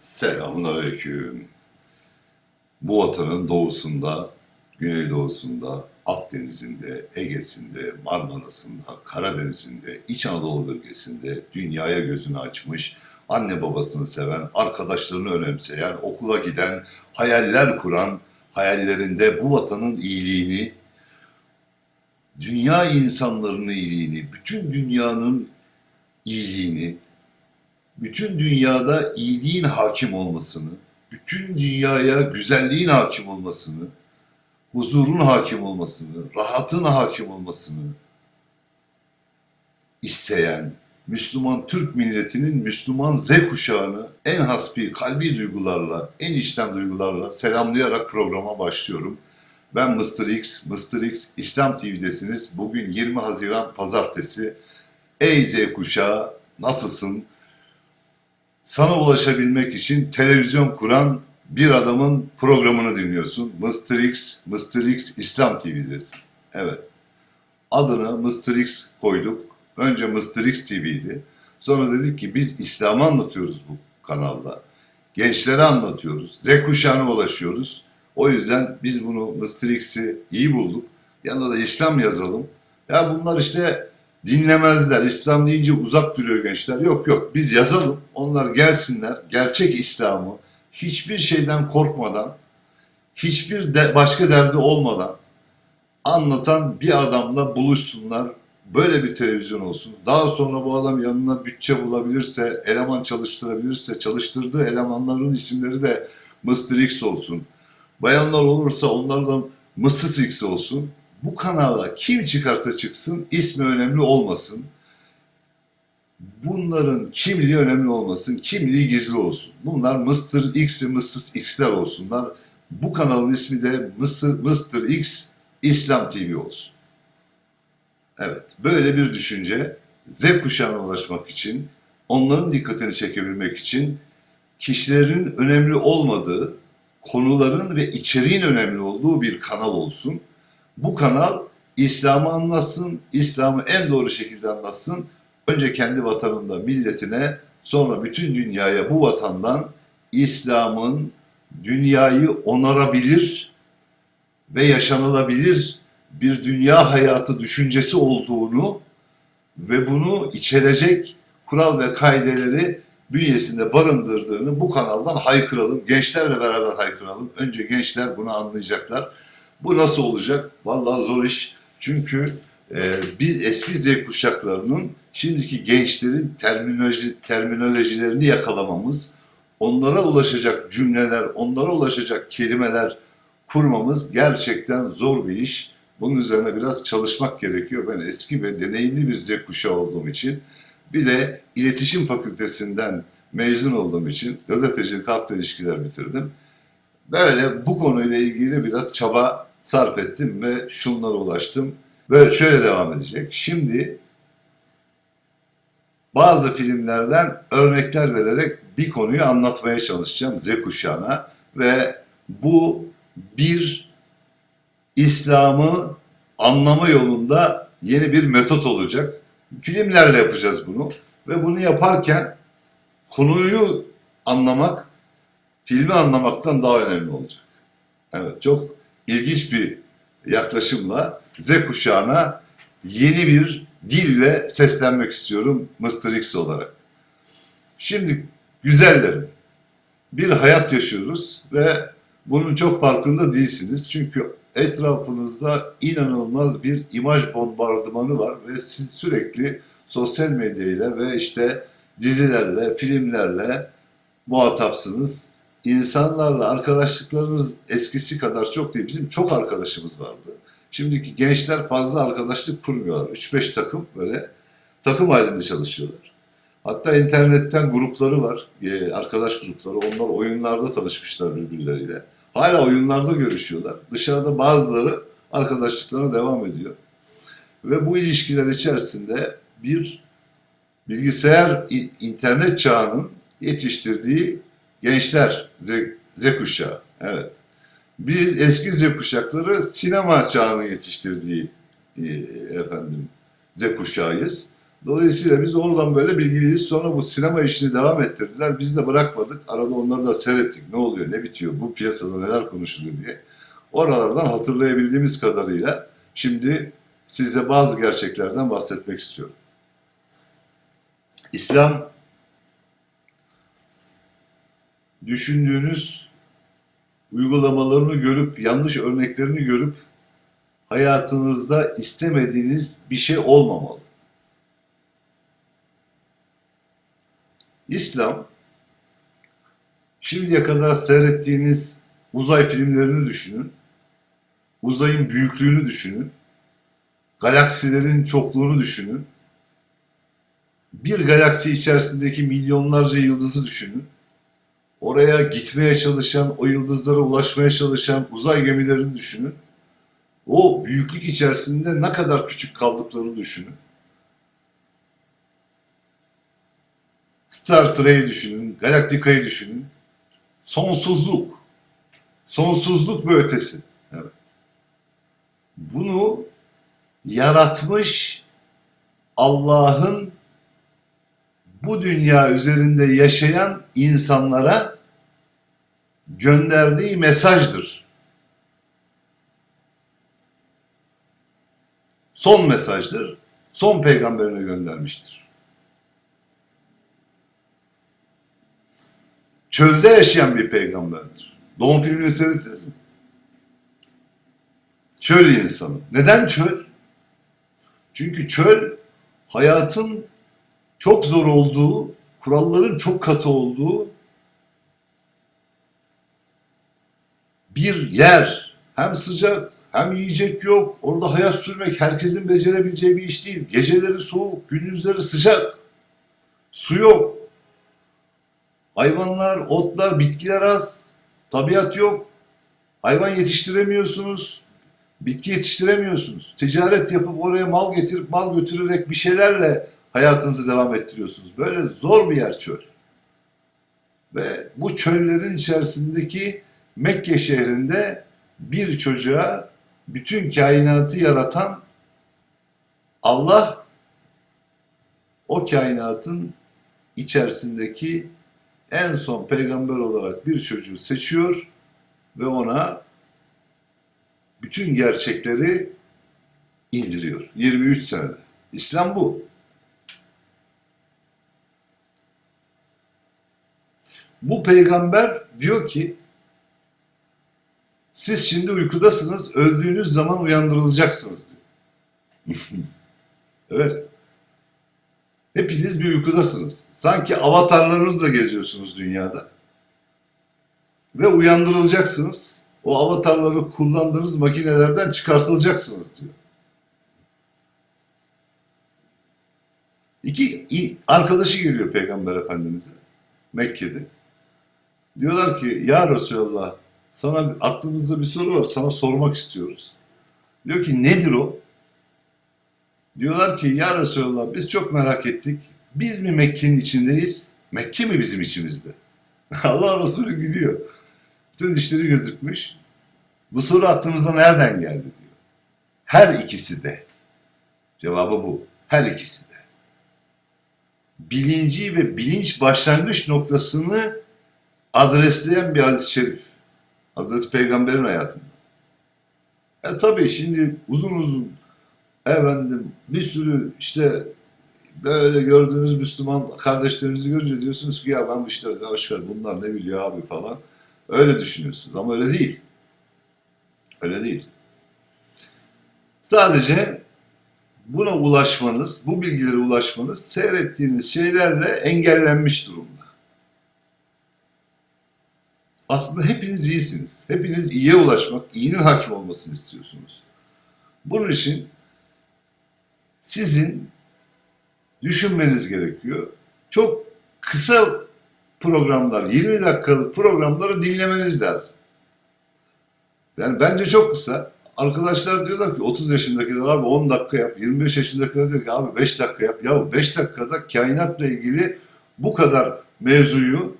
Selamun aleyküm. Bu vatanın doğusunda, güneydoğusunda, Akdeniz'inde, Ege'sinde, Marmara'sında, Karadeniz'inde, İç Anadolu bölgesinde dünyaya gözünü açmış, anne babasını seven, arkadaşlarını önemseyen, okula giden, hayaller kuran, hayallerinde bu vatanın iyiliğini, dünya insanlarının iyiliğini, bütün dünyanın iyiliğini, bütün dünyada iyiliğin hakim olmasını, bütün dünyaya güzelliğin hakim olmasını, huzurun hakim olmasını, rahatın hakim olmasını isteyen Müslüman Türk milletinin Müslüman Z kuşağını en hasbi kalbi duygularla, en içten duygularla selamlayarak programa başlıyorum. Ben Mr. X, Mr. X İslam TV'desiniz. Bugün 20 Haziran Pazartesi. Ey Z kuşağı nasılsın? Sana ulaşabilmek için televizyon kuran bir adamın programını dinliyorsun. Mr. X, Mr. X İslam TV'desin. Evet. Adını Mr. X koyduk. Önce Mr. X TV'ydi. Sonra dedik ki biz İslam'ı anlatıyoruz bu kanalda. Gençlere anlatıyoruz. Z kuşağına ulaşıyoruz. O yüzden biz bunu Mr. X'i iyi bulduk. Yanına da İslam yazalım. Ya bunlar işte dinlemezler. İslam deyince uzak duruyor gençler. Yok yok biz yazalım. Onlar gelsinler. Gerçek İslam'ı hiçbir şeyden korkmadan, hiçbir de başka derdi olmadan anlatan bir adamla buluşsunlar. Böyle bir televizyon olsun. Daha sonra bu adam yanına bütçe bulabilirse, eleman çalıştırabilirse, çalıştırdığı elemanların isimleri de Mr. X olsun. Bayanlar olursa onlardan Mrs. X olsun. Bu kanala kim çıkarsa çıksın ismi önemli olmasın. Bunların kimliği önemli olmasın, kimliği gizli olsun. Bunlar Mr. X ve Mrs. X'ler olsunlar. Bu kanalın ismi de Mr. Mr. X İslam TV olsun. Evet, böyle bir düşünce Z kuşağına ulaşmak için, onların dikkatini çekebilmek için kişilerin önemli olmadığı, konuların ve içeriğin önemli olduğu bir kanal olsun. Bu kanal İslam'ı anlatsın, İslam'ı en doğru şekilde anlatsın. Önce kendi vatanında, milletine, sonra bütün dünyaya bu vatandan İslam'ın dünyayı onarabilir ve yaşanılabilir bir dünya hayatı düşüncesi olduğunu ve bunu içerecek kural ve kaideleri bünyesinde barındırdığını bu kanaldan haykıralım. Gençlerle beraber haykıralım. Önce gençler bunu anlayacaklar. Bu nasıl olacak? Vallahi zor iş. Çünkü e, biz eski Z kuşaklarının şimdiki gençlerin terminoloji, terminolojilerini yakalamamız, onlara ulaşacak cümleler, onlara ulaşacak kelimeler kurmamız gerçekten zor bir iş. Bunun üzerine biraz çalışmak gerekiyor. Ben eski ve deneyimli bir Z kuşağı olduğum için bir de iletişim fakültesinden mezun olduğum için gazetecilik halkla ilişkiler bitirdim. Böyle bu konuyla ilgili biraz çaba sarf ettim ve şunlara ulaştım. Böyle şöyle devam edecek. Şimdi bazı filmlerden örnekler vererek bir konuyu anlatmaya çalışacağım Z kuşağına ve bu bir İslam'ı anlama yolunda yeni bir metot olacak. Filmlerle yapacağız bunu ve bunu yaparken konuyu anlamak filmi anlamaktan daha önemli olacak. Evet çok ilginç bir yaklaşımla Z kuşağına yeni bir dille seslenmek istiyorum Mr. X olarak. Şimdi güzellerim bir hayat yaşıyoruz ve bunun çok farkında değilsiniz. Çünkü etrafınızda inanılmaz bir imaj bombardımanı var ve siz sürekli sosyal medyayla ve işte dizilerle, filmlerle muhatapsınız. İnsanlarla arkadaşlıklarınız eskisi kadar çok değil. Bizim çok arkadaşımız vardı. Şimdiki gençler fazla arkadaşlık kurmuyorlar. 3-5 takım böyle takım halinde çalışıyorlar. Hatta internetten grupları var, e, arkadaş grupları. Onlar oyunlarda tanışmışlar birbirleriyle. Hala oyunlarda görüşüyorlar. Dışarıda bazıları arkadaşlıklarına devam ediyor. Ve bu ilişkiler içerisinde bir bilgisayar, internet çağının yetiştirdiği gençler, Z, Z kuşağı. Evet. Biz eski Z kuşakları sinema çağının yetiştirdiği e, efendim Z kuşağıyız. Dolayısıyla biz oradan böyle bilgiliyiz. Sonra bu sinema işini devam ettirdiler. Biz de bırakmadık. Arada onları da seyrettik. Ne oluyor, ne bitiyor, bu piyasada neler konuşuluyor diye. Oralardan hatırlayabildiğimiz kadarıyla şimdi size bazı gerçeklerden bahsetmek istiyorum. İslam düşündüğünüz uygulamalarını görüp, yanlış örneklerini görüp hayatınızda istemediğiniz bir şey olmamalı. İslam, şimdiye kadar seyrettiğiniz uzay filmlerini düşünün, uzayın büyüklüğünü düşünün, galaksilerin çokluğunu düşünün, bir galaksi içerisindeki milyonlarca yıldızı düşünün, oraya gitmeye çalışan, o yıldızlara ulaşmaya çalışan uzay gemilerini düşünün, o büyüklük içerisinde ne kadar küçük kaldıklarını düşünün. Star Trek'i düşünün, Galaktika'yı düşünün. Sonsuzluk. Sonsuzluk ve ötesi. Evet. Bunu yaratmış Allah'ın bu dünya üzerinde yaşayan insanlara gönderdiği mesajdır. Son mesajdır. Son peygamberine göndermiştir. Çölde yaşayan bir peygamberdir. Doğum filmini seyrettiniz mi? Çöl insanı. Neden çöl? Çünkü çöl hayatın çok zor olduğu, kuralların çok katı olduğu bir yer. Hem sıcak hem yiyecek yok. Orada hayat sürmek herkesin becerebileceği bir iş değil. Geceleri soğuk, gündüzleri sıcak. Su yok. Hayvanlar, otlar, bitkiler az. Tabiat yok. Hayvan yetiştiremiyorsunuz. Bitki yetiştiremiyorsunuz. Ticaret yapıp oraya mal getirip mal götürerek bir şeylerle hayatınızı devam ettiriyorsunuz. Böyle zor bir yer çöl. Ve bu çöllerin içerisindeki Mekke şehrinde bir çocuğa bütün kainatı yaratan Allah o kainatın içerisindeki en son peygamber olarak bir çocuğu seçiyor ve ona bütün gerçekleri indiriyor. 23 senede. İslam bu. Bu peygamber diyor ki siz şimdi uykudasınız, öldüğünüz zaman uyandırılacaksınız diyor. evet. Hepiniz bir uykudasınız. Sanki avatarlarınızla geziyorsunuz dünyada. Ve uyandırılacaksınız. O avatarları kullandığınız makinelerden çıkartılacaksınız diyor. İki arkadaşı geliyor Peygamber Efendimiz'e Mekke'de. Diyorlar ki ya Resulallah sana aklımızda bir soru var sana sormak istiyoruz. Diyor ki nedir o? Diyorlar ki ya Resulallah biz çok merak ettik. Biz mi Mekke'nin içindeyiz? Mekke mi bizim içimizde? Allah Resulü gülüyor. Bütün dişleri gözükmüş. Bu soru aklınıza nereden geldi diyor. Her ikisi de. Cevabı bu. Her ikisi de. Bilinci ve bilinç başlangıç noktasını adresleyen bir hadis-i şerif. Hazreti Peygamber'in hayatında. E tabii şimdi uzun uzun efendim bir sürü işte böyle gördüğünüz Müslüman kardeşlerimizi görünce diyorsunuz ki ya ben işte boşver bunlar ne biliyor abi falan. Öyle düşünüyorsunuz ama öyle değil. Öyle değil. Sadece buna ulaşmanız, bu bilgilere ulaşmanız seyrettiğiniz şeylerle engellenmiş durumda. Aslında hepiniz iyisiniz. Hepiniz iyiye ulaşmak, iyinin hakim olmasını istiyorsunuz. Bunun için sizin düşünmeniz gerekiyor. Çok kısa programlar, 20 dakikalık programları dinlemeniz lazım. Yani bence çok kısa. Arkadaşlar diyorlar ki 30 yaşındakiler abi 10 dakika yap. 25 yaşındakiler diyor ki abi 5 dakika yap. Ya 5 dakikada kainatla ilgili bu kadar mevzuyu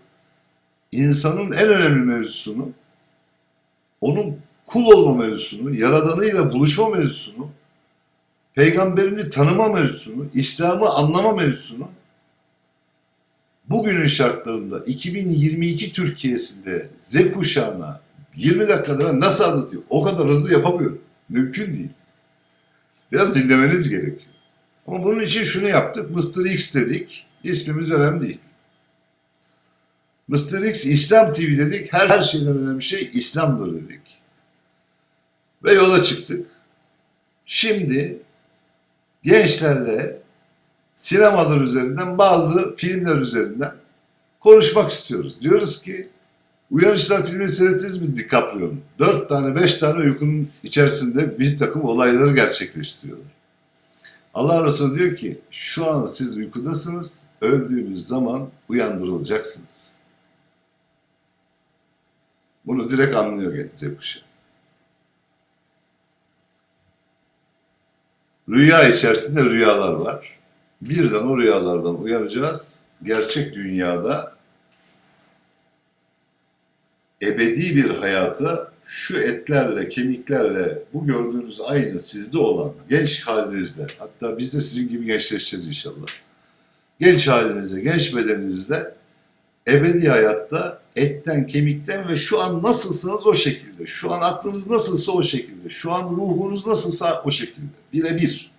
insanın en önemli mevzusunu onun kul olma mevzusunu, yaradanıyla buluşma mevzusunu peygamberini tanıma mevzusunu, İslam'ı anlama mevzusunu bugünün şartlarında 2022 Türkiye'sinde Z kuşağına 20 dakikada nasıl anlatıyor? O kadar hızlı yapamıyorum. Mümkün değil. Biraz dinlemeniz gerekiyor. Ama bunun için şunu yaptık. Mr. X dedik. İsmimiz önemli değil. Mr. X İslam TV dedik. Her, her şeyden önemli şey İslam'dır dedik. Ve yola çıktık. Şimdi gençlerle sinemalar üzerinden bazı filmler üzerinden konuşmak istiyoruz. Diyoruz ki Uyanışlar filmini seyrettiniz mi DiCaprio'nun? Dört tane, beş tane uykunun içerisinde bir takım olayları gerçekleştiriyorlar. Allah Resulü diyor ki, şu an siz uykudasınız, öldüğünüz zaman uyandırılacaksınız. Bunu direkt anlıyor genç kuşağı. Rüya içerisinde rüyalar var. Birden o rüyalardan uyanacağız. Gerçek dünyada ebedi bir hayata şu etlerle, kemiklerle, bu gördüğünüz aynı sizde olan genç halinizle, hatta biz de sizin gibi gençleşeceğiz inşallah. Genç halinizle, genç bedeninizle ebedi hayatta etten, kemikten ve şu an nasılsınız o şekilde, şu an aklınız nasılsa o şekilde, şu an ruhunuz nasılsa o şekilde, birebir.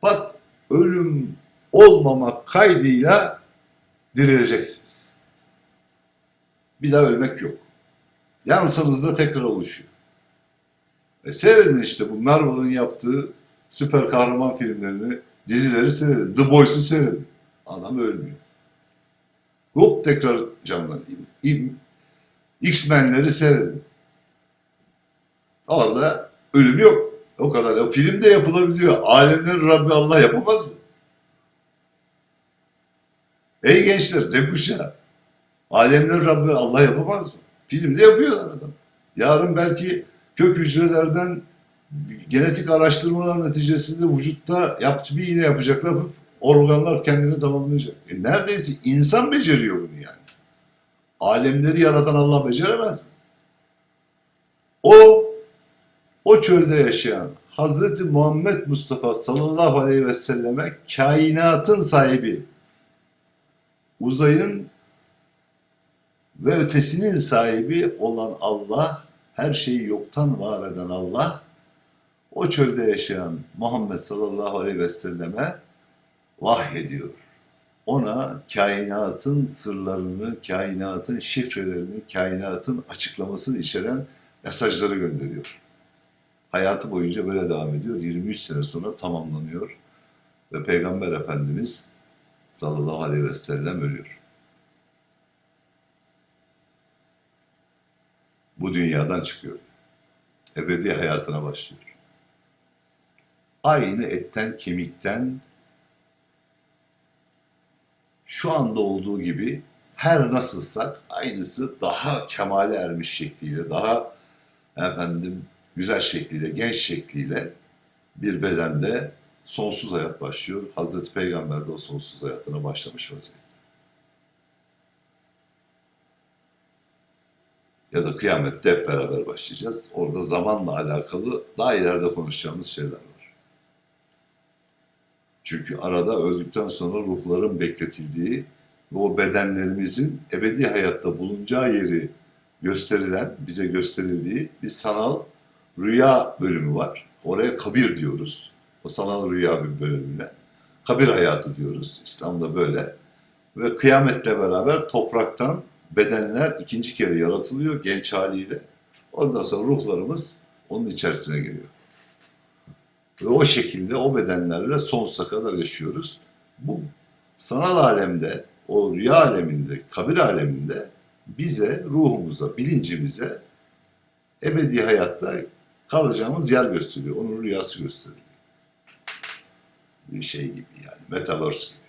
Pat ölüm olmamak kaydıyla dirileceksiniz. Bir daha ölmek yok. Yansanızda tekrar oluşuyor. E seyredin işte bu Marvel'ın yaptığı süper kahraman filmlerini, dizileri seyredin. The Boys'u seyredin. Adam ölmüyor. Hop tekrar canlanıyor. X-Men'leri seyredin. Orada ölüm yok. O kadar. O film de yapılabiliyor. Alemlerin Rabbi Allah yapamaz mı? Ey gençler, Z kuşağı. Alemlerin Rabbi Allah yapamaz mı? Filmde yapıyorlar adam. Yarın belki kök hücrelerden genetik araştırmalar neticesinde vücutta yapıcı bir iğne yapacaklar. Organlar kendini tamamlayacak. E neredeyse insan beceriyor bunu yani. Alemleri yaratan Allah beceremez mi? O o çölde yaşayan Hazreti Muhammed Mustafa sallallahu aleyhi ve selleme kainatın sahibi, uzayın ve ötesinin sahibi olan Allah, her şeyi yoktan var eden Allah, o çölde yaşayan Muhammed sallallahu aleyhi ve selleme vahyediyor. Ona kainatın sırlarını, kainatın şifrelerini, kainatın açıklamasını içeren mesajları gönderiyor. Hayatı boyunca böyle devam ediyor. 23 sene sonra tamamlanıyor ve Peygamber Efendimiz sallallahu aleyhi ve sellem ölüyor. bu dünyadan çıkıyor. Ebedi hayatına başlıyor. Aynı etten, kemikten şu anda olduğu gibi her nasılsak aynısı daha kemale ermiş şekliyle, daha efendim güzel şekliyle, genç şekliyle bir bedende sonsuz hayat başlıyor. Hazreti Peygamber de o sonsuz hayatına başlamış vaziyette. ya da kıyamette hep beraber başlayacağız. Orada zamanla alakalı daha ileride konuşacağımız şeyler var. Çünkü arada öldükten sonra ruhların bekletildiği ve o bedenlerimizin ebedi hayatta bulunacağı yeri gösterilen, bize gösterildiği bir sanal rüya bölümü var. Oraya kabir diyoruz. O sanal rüya bir bölümüne. Kabir hayatı diyoruz. İslam'da böyle. Ve kıyametle beraber topraktan bedenler ikinci kere yaratılıyor genç haliyle. Ondan sonra ruhlarımız onun içerisine giriyor. Ve o şekilde o bedenlerle sonsuza kadar yaşıyoruz. Bu sanal alemde, o rüya aleminde, kabir aleminde bize, ruhumuza, bilincimize ebedi hayatta kalacağımız yer gösteriyor. Onun rüyası gösteriyor. Bir şey gibi yani, metaverse gibi.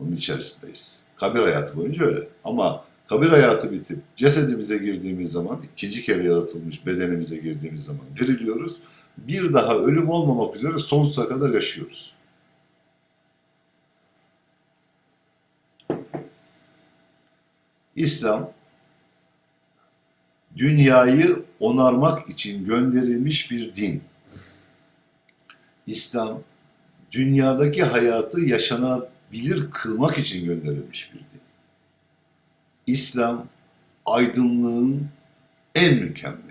Onun içerisindeyiz. Kabir hayatı boyunca öyle. Ama kabir hayatı bitip cesedimize girdiğimiz zaman, ikinci kere yaratılmış bedenimize girdiğimiz zaman diriliyoruz. Bir daha ölüm olmamak üzere sonsuza kadar yaşıyoruz. İslam dünyayı onarmak için gönderilmiş bir din. İslam dünyadaki hayatı yaşanabilir kılmak için gönderilmiş bir din. İslam aydınlığın en mükemmeli.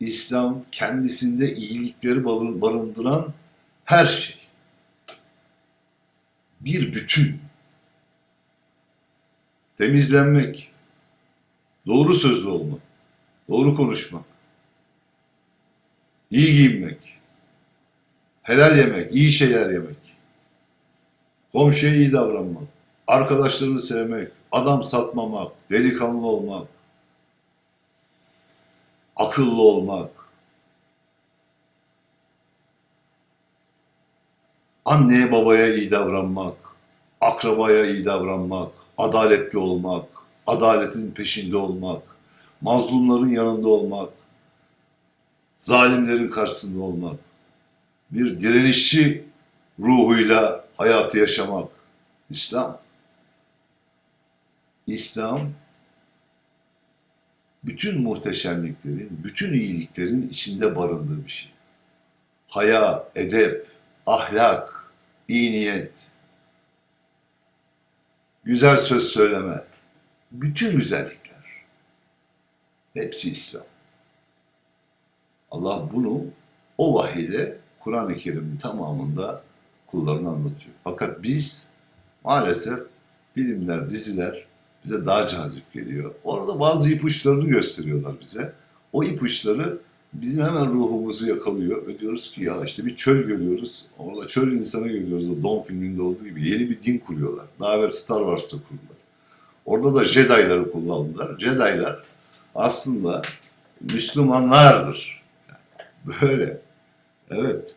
İslam kendisinde iyilikleri barın- barındıran her şey. Bir bütün. Temizlenmek, doğru sözlü olmak, doğru konuşmak, iyi giyinmek, helal yemek, iyi şeyler yemek, komşuya iyi davranmak, arkadaşlarını sevmek, adam satmamak, delikanlı olmak, akıllı olmak, anneye babaya iyi davranmak, akrabaya iyi davranmak, adaletli olmak, adaletin peşinde olmak, mazlumların yanında olmak, zalimlerin karşısında olmak, bir direnişçi ruhuyla hayatı yaşamak. İslam. İslam bütün muhteşemliklerin, bütün iyiliklerin içinde barındığı bir şey. Haya, edep, ahlak, iyi niyet, güzel söz söyleme, bütün güzellikler. Hepsi İslam. Allah bunu o vahide Kur'an-ı Kerim'in tamamında kullarına anlatıyor. Fakat biz maalesef filmler, diziler bize daha cazip geliyor. Orada bazı ipuçlarını gösteriyorlar bize. O ipuçları bizim hemen ruhumuzu yakalıyor ve diyoruz ki ya işte bir çöl görüyoruz. Orada çöl insanı görüyoruz. O Don filminde olduğu gibi yeni bir din kuruyorlar. Daha evvel Star Wars'ta kurdular. Orada da Jedi'ları kullandılar. Jedi'lar aslında Müslümanlardır. Böyle. Evet.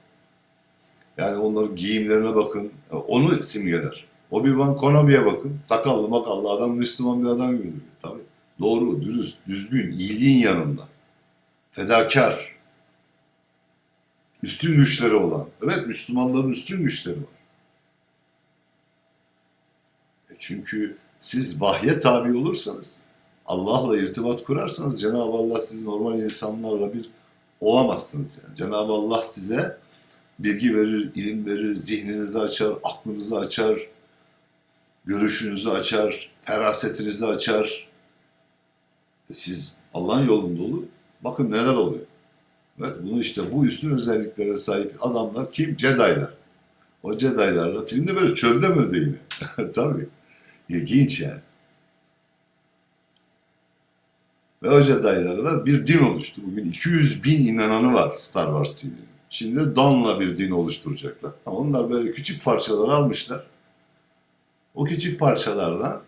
Yani onların giyimlerine bakın. Onu simgeler. Obi-Wan Kenobi'ye bakın. Sakallı makallı adam Müslüman bir adam gibi. Tabii. Doğru, dürüst, düzgün, iyiliğin yanında. Fedakar. Üstün güçleri olan. Evet Müslümanların üstün güçleri var. E Çünkü siz vahye tabi olursanız, Allah'la irtibat kurarsanız Cenab-ı Allah siz normal insanlarla bir olamazsınız. Yani. Cenab-ı Allah size bilgi verir, ilim verir, zihninizi açar, aklınızı açar, görüşünüzü açar, ferasetinizi açar. E Siz Allah'ın yolunda olun. Bakın neler oluyor. Evet, bunu işte bu üstün özelliklere sahip adamlar kim? Jedi'lar. O Jedi'larla filmde böyle çölde mi yine? Tabii. İlginç yani. Ve o Jedi'larla bir din oluştu. Bugün 200 bin inananı var Star Wars TV'nin. Şimdi de Dawn'la bir din oluşturacaklar. Onlar böyle küçük parçalar almışlar. O küçük parçalardan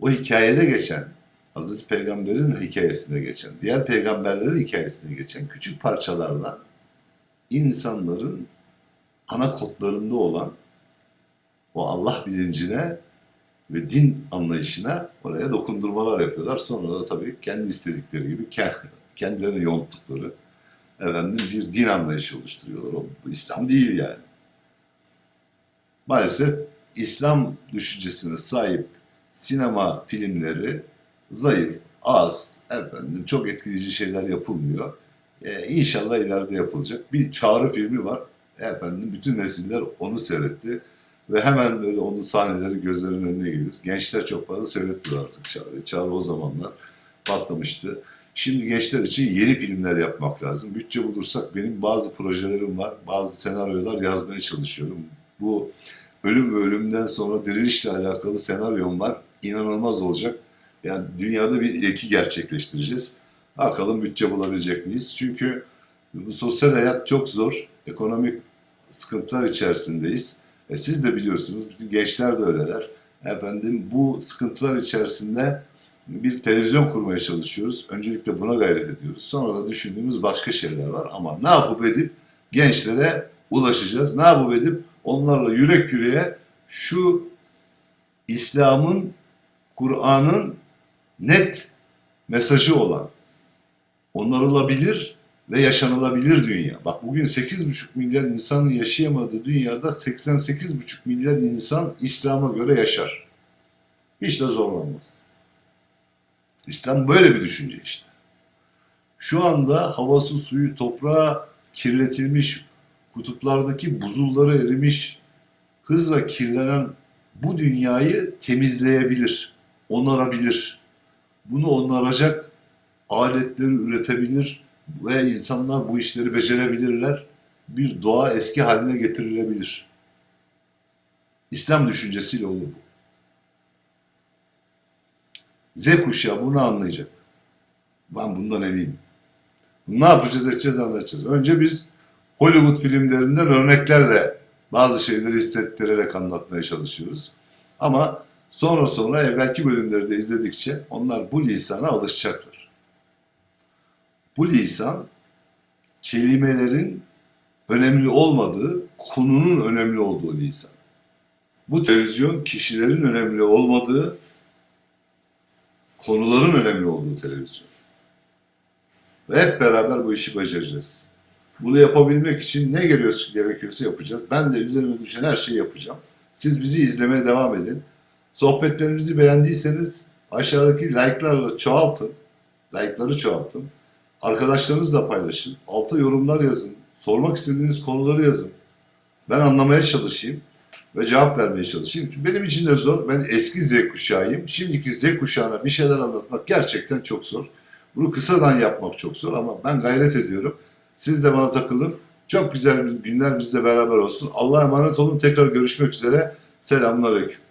o hikayede geçen, Hazreti Peygamber'in hikayesinde geçen, diğer peygamberlerin hikayesinde geçen küçük parçalardan insanların ana kodlarında olan o Allah bilincine ve din anlayışına oraya dokundurmalar yapıyorlar. Sonra da tabii kendi istedikleri gibi ke- kendilerine yonttukları efendim bir din anlayışı oluşturuyorlar. O bu İslam değil yani. Maalesef İslam düşüncesine sahip sinema filmleri zayıf, az, efendim çok etkileyici şeyler yapılmıyor. Ee, inşallah ileride yapılacak. Bir çağrı filmi var. Efendim bütün nesiller onu seyretti. Ve hemen böyle onun sahneleri gözlerinin önüne gelir. Gençler çok fazla seyretmiyor artık Çağrı. Çağrı o zamanlar patlamıştı. Şimdi gençler için yeni filmler yapmak lazım. Bütçe bulursak benim bazı projelerim var. Bazı senaryolar yazmaya çalışıyorum. Bu ölüm ve ölümden sonra direnişle alakalı senaryom var. İnanılmaz olacak. Yani dünyada bir ilki gerçekleştireceğiz. Bakalım bütçe bulabilecek miyiz? Çünkü bu sosyal hayat çok zor. Ekonomik sıkıntılar içerisindeyiz. E siz de biliyorsunuz, bütün gençler de öyleler. Efendim bu sıkıntılar içerisinde bir televizyon kurmaya çalışıyoruz. Öncelikle buna gayret ediyoruz. Sonra da düşündüğümüz başka şeyler var. Ama ne yapıp edip gençlere ulaşacağız? Ne yapıp edip onlarla yürek yüreğe şu İslam'ın, Kur'an'ın net mesajı olan, onarılabilir ve yaşanılabilir dünya. Bak bugün 8,5 milyar insanın yaşayamadığı dünyada 88,5 milyar insan İslam'a göre yaşar. Hiç de zorlanmaz. İslam böyle bir düşünce işte. Şu anda havası, suyu, toprağı kirletilmiş kutuplardaki buzulları erimiş, hızla kirlenen bu dünyayı temizleyebilir, onarabilir. Bunu onaracak aletleri üretebilir ve insanlar bu işleri becerebilirler. Bir doğa eski haline getirilebilir. İslam düşüncesiyle olur bu. Z kuşağı bunu anlayacak. Ben bundan eminim. Ne yapacağız edeceğiz anlatacağız. Önce biz Hollywood filmlerinden örneklerle bazı şeyleri hissettirerek anlatmaya çalışıyoruz. Ama sonra sonra evvelki bölümleri de izledikçe onlar bu lisana alışacaklar. Bu lisan kelimelerin önemli olmadığı, konunun önemli olduğu lisan. Bu televizyon kişilerin önemli olmadığı, konuların önemli olduğu televizyon. Ve hep beraber bu işi becereceğiz. Bunu yapabilmek için ne geliyorsa gerekiyorsa yapacağız. Ben de üzerime düşen her şeyi yapacağım. Siz bizi izlemeye devam edin. Sohbetlerimizi beğendiyseniz aşağıdaki like'larla çoğaltın. Like'ları çoğaltın. Arkadaşlarınızla paylaşın. Alta yorumlar yazın. Sormak istediğiniz konuları yazın. Ben anlamaya çalışayım ve cevap vermeye çalışayım. Çünkü benim için de zor. Ben eski Z kuşağıyım. Şimdiki Z kuşağına bir şeyler anlatmak gerçekten çok zor. Bunu kısadan yapmak çok zor ama ben gayret ediyorum. Siz de bana takılın. Çok güzel günler bizle beraber olsun. Allah'a emanet olun. Tekrar görüşmek üzere. Selamünaleyküm.